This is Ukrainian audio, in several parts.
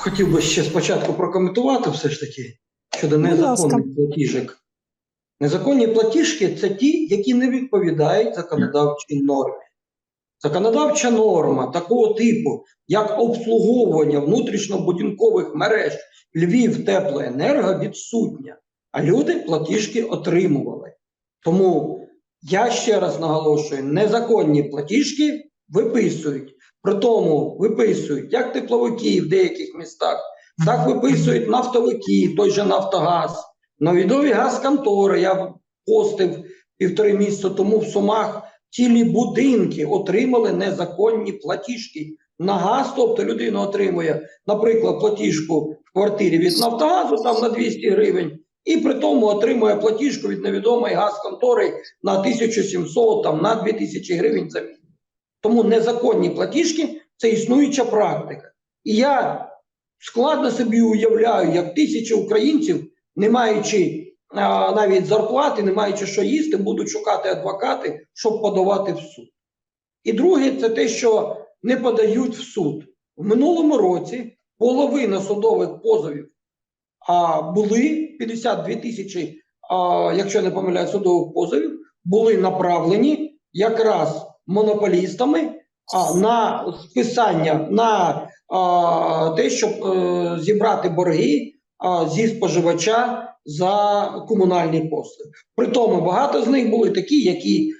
Хотів би ще спочатку прокоментувати все ж таки щодо незаконних платіжок. Незаконні платіжки це ті, які не відповідають законодавчій нормі. Законодавча норма такого типу, як обслуговування внутрішньобудинкових мереж Львів Теплоенерго відсутня, а люди платіжки отримували. Тому я ще раз наголошую: незаконні платіжки виписують. При тому виписують як тепловики в деяких містах, так виписують нафтовики, той же Нафтогаз, новідові газконтори. Я постив півтори місяці тому в Сумах. Цілі будинки отримали незаконні платіжки на газ. Тобто людина отримує, наприклад, платіжку в квартирі від Нафтогазу там на 200 гривень, і при тому отримує платіжку від невідомої газконтори на 1700, там на 2000 гривень за місяць. Тому незаконні платіжки це існуюча практика. І я складно собі уявляю, як тисячі українців, не маючи а, навіть зарплати, не маючи що їсти, будуть шукати адвокати, щоб подавати в суд. І друге, це те, що не подають в суд. В минулому році половина судових позовів а, були 52 тисячі, якщо не помиляю, судових позовів, були направлені якраз монополістами на списання на те, щоб е, зібрати борги зі споживача за комунальні послуги. При тому багато з них були такі, які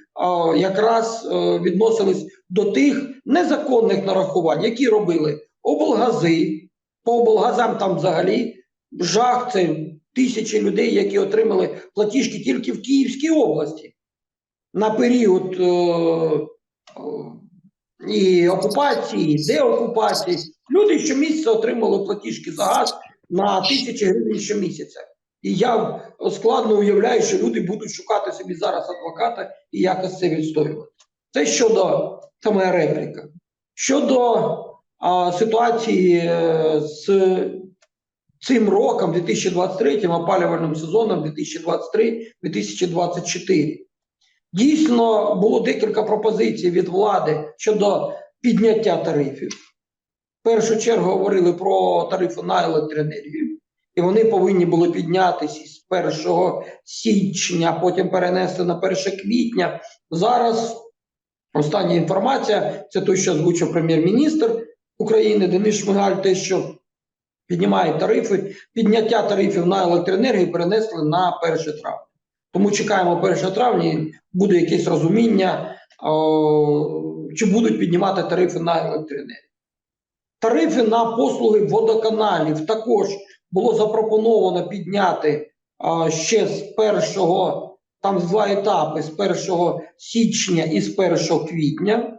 якраз е, відносились до тих незаконних нарахувань, які робили облгази. По облгазам там взагалі жах це тисячі людей, які отримали платіжки тільки в Київській області на період е, і окупації, і деокупації. Люди щомісяця отримали платіжки за газ на тисячі гривень щомісяця. І я складно уявляю, що люди будуть шукати собі зараз адвоката і якось це відстоювати. Це щодо це моя репліка. Щодо а, ситуації е, з цим роком, 2023 опалювальним сезоном 2023-2024. Дійсно, було декілька пропозицій від влади щодо підняття тарифів. В першу чергу говорили про тарифи на електроенергію, і вони повинні були піднятися з 1 січня, потім перенести на 1 квітня. Зараз остання інформація це той, що озвучив прем'єр-міністр України Денис Шмигаль, те, що піднімають тарифи, підняття тарифів на електроенергію перенесли на 1 травня. Тому чекаємо 1 травня, буде якесь розуміння, чи будуть піднімати тарифи на електроенергію. Тарифи на послуги водоканалів також було запропоновано підняти ще з 1, там два етапи з 1 січня і з 1 квітня.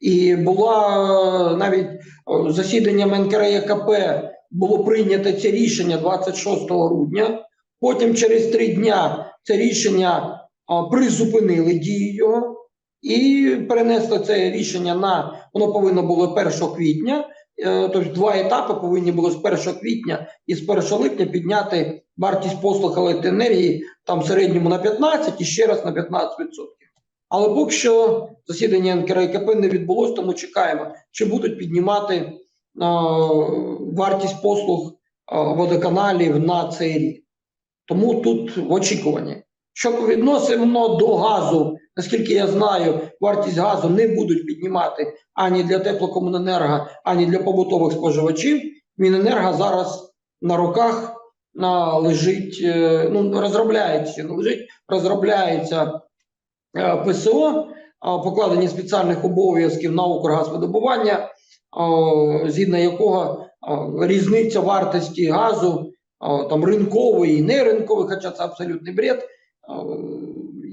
І була навіть засіданням НКРЕКП було прийнято це рішення 26 грудня. Потім через три дня це рішення призупинили дію його і перенесли це рішення на воно повинно було 1 квітня. Е, Тобто два етапи повинні були з 1 квітня і з 1 липня підняти вартість послуг електроенергії там в середньому на 15 і ще раз на 15%. Але поки що засідання НКРКП не відбулось, тому чекаємо, чи будуть піднімати е, вартість послуг е, водоканалів на цей рік. Тому тут в очікуванні. Що відносимо до газу, наскільки я знаю, вартість газу не будуть піднімати ані для теплокомуненерго, ані для побутових споживачів. Міненерго зараз на руках на, лежить, е, ну розробляється, не лежить, розробляється е, ПСО, а, покладення спеціальних обов'язків на Укргазвидобування, згідно якого різниця вартості газу там ринковий і неринковий, хоча це абсолютний бред.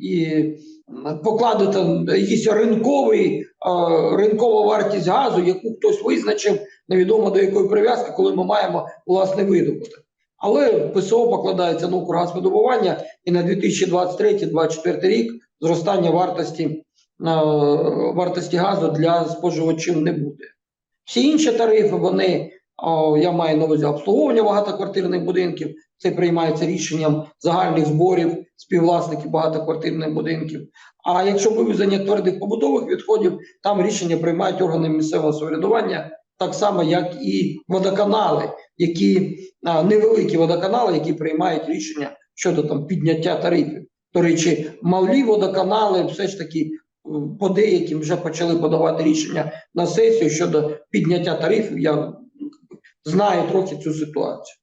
І покладено є ринковий, ринкова вартість газу, яку хтось визначив, невідомо до якої прив'язки, коли ми маємо власний видобуток. Але ПСО покладається на Укргазвидобування і на 2023-2024 рік зростання вартості, вартості газу для споживачів не буде. Всі інші тарифи, вони, я маю на увазі обслуговування багатоквартирних будинків, це приймається рішенням загальних зборів співвласників багатоквартирних будинків. А якщо вивезення твердих побутових відходів, там рішення приймають органи місцевого самоврядування так само, як і водоканали, які невеликі водоканали, які приймають рішення щодо там підняття тарифів. До речі, малі водоканали все ж таки по деяким вже почали подавати рішення на сесію щодо підняття тарифів. Я м, знаю трохи цю ситуацію.